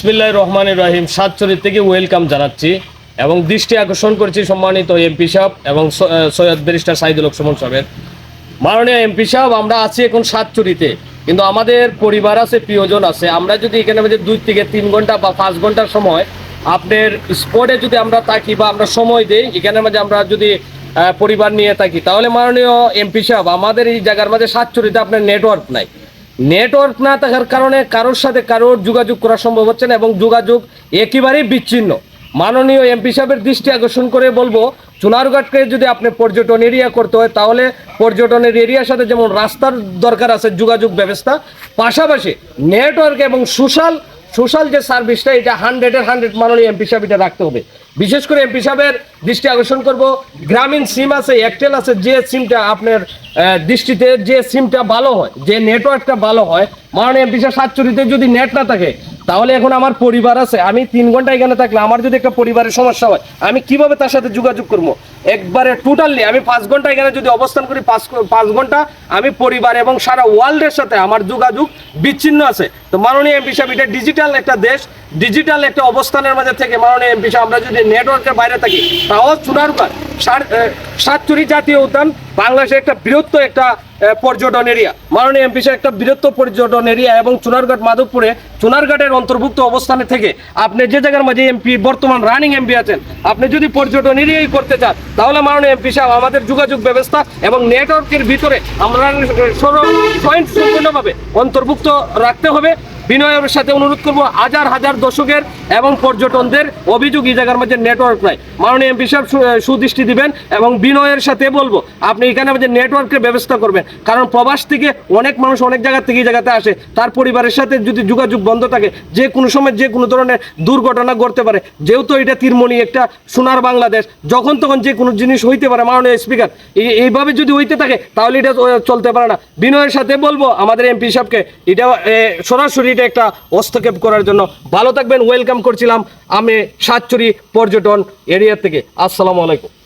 বিসমিল্লাহ রহমানের রাহিম। সাতচল্লিশ থেকে ওয়েলকাম জানাচ্ছি এবং দৃষ্টি আকর্ষণ করছি সম্মানিত এমপি সাহেব এবং সৈয়দ ব্যারিস্টার সাইদুল সুমন সাহেবের। মাননীয় এমপি সাহেব, আমরা আছি এখন সাতচুরিতে কিন্তু আমাদের পরিবার আছে, প্রিয়জন আছে। আমরা যদি এখানে আমাদের দুই থেকে তিন ঘণ্টা বা পাঁচ ঘণ্টার সময় আপনার স্পটে যদি আমরা থাকি বা আমরা সময় দিই, এখানে মাঝে আমরা যদি পরিবার নিয়ে থাকি, তাহলে মাননীয় এমপি সাহেব, আমাদের এই জায়গার মাঝে সাতচুরিতে আপনার নেটওয়ার্ক নাই। নেটওয়ার্ক না থাকার কারণে কারোর সাথে কারোর যোগাযোগ করা সম্ভব হচ্ছে না এবং যোগাযোগ একেবারেই বিচ্ছিন্ন। মাননীয় এমপি সাহেবের দৃষ্টি আকর্ষণ করে বলব চুনারঘাটকে যদি আপনি পর্যটন এরিয়া করতে হয়, তাহলে পর্যটনের এরিয়ার সাথে যেমন রাস্তার দরকার আছে যোগাযোগ ব্যবস্থা, পাশাপাশি নেটওয়ার্ক এবং সোশ্যাল সোশ্যাল যে সার্ভিসটা, এটা হান্ড্রেডের হান্ড্রেড মাননীয় এমপি সাহেব এটা রাখতে হবে। বিশেষ করে এমপি সাহেবের দৃষ্টি আকর্ষণ করব। গ্রামীণ সিম আছে এয়ারটেল আছে, যে সিমটা আপনার দৃষ্টিতে যে সিমটা ভালো হয়, যে নেটওয়ার্কটা ভালো হয়, মাননীয় এমপি সাহেব সাতচুরিতে যদি নেট না থাকে, তাহলে এখন আমার পরিবার আছে, আমি তিন ঘণ্টা এখানে থাকলে আমার যদি একটা পরিবারের সমস্যা হয়, আমি কীভাবে তার সাথে যোগাযোগ করব? একবারে টোটালি আমি পাঁচ ঘণ্টা এখানে যদি অবস্থান করি, পাঁচ পাঁচ ঘণ্টা, আমি পরিবার এবং সারা ওয়ার্ল্ডের সাথে আমার যোগাযোগ বিচ্ছিন্ন আছে। তো মাননীয় এমপি সাহেব, এটা ডিজিটাল একটা দেশ ডিজিটাল একটা অবস্থানের মাঝে থেকে মাননীয় এমপি আমরা যদি নেটওয়ার্কের বাইরে থাকি, তাও চুনারুকার সাতচুরি জাতীয় উদ্যান, বাংলাদেশের একটা বৃহত্তর একটা পর্যটন এরিয়া মাননীয় এমপি সাহেব, একটা বৃহত্তর পর্যটন এরিয়া এবং চুনারঘাট মাধবপুরে চুনারঘাটের অন্তর্ভুক্ত অবস্থানে থেকে আপনি যে জায়গার মাঝে এমপি, বর্তমান রানিং এমপি আছেন, আপনি যদি পর্যটন এরিয়াই করতে চান, তাহলে মাননীয় এমপি সাহেব, আমাদের যোগাযোগ ব্যবস্থা এবং নেটওয়ার্কের ভিতরে আমরা সম্পূর্ণভাবে অন্তর্ভুক্ত রাখতে হবে। বিনয়ের সাথে অনুরোধ করব হাজার হাজার দর্শকের এবং পর্যটনদের অভিযোগ এই জায়গার মধ্যে নেটওয়ার্ক নাই। মাননীয় এমপি সাহেব সুদৃষ্টি দিবেন এবং বিনয়ের সাথে বলব, আপনি এখানে আমাদের নেটওয়ার্কের ব্যবস্থা করবেন। কারণ প্রবাস থেকে অনেক মানুষ অনেক জায়গা থেকে এই জায়গাতে আসে। তার পরিবারের সাথে যদি যোগাযোগ বন্ধ থাকে, যে কোনো সময় যে কোনো ধরনের দুর্ঘটনা ঘটতে পারে। যেহেতু এটা তীরমণি একটা সোনার বাংলাদেশ, যখন তখন যে কোনো জিনিস হইতে পারে, মাননীয় স্পিকার এইভাবে যদি হইতে থাকে, তাহলে এটা চলতে পারে না। বিনয়ের সাথে বলব, আমাদের এমপি সাহেবকে, এটা সরাসরি এটা একটা হস্তক্ষেপ করার জন্য। ভালো থাকবেন ওয়েলকাম করছিলাম। আমি সাতচুরি পর্যটন এরিয়া থেকে। আসসালামু আলাইকুম।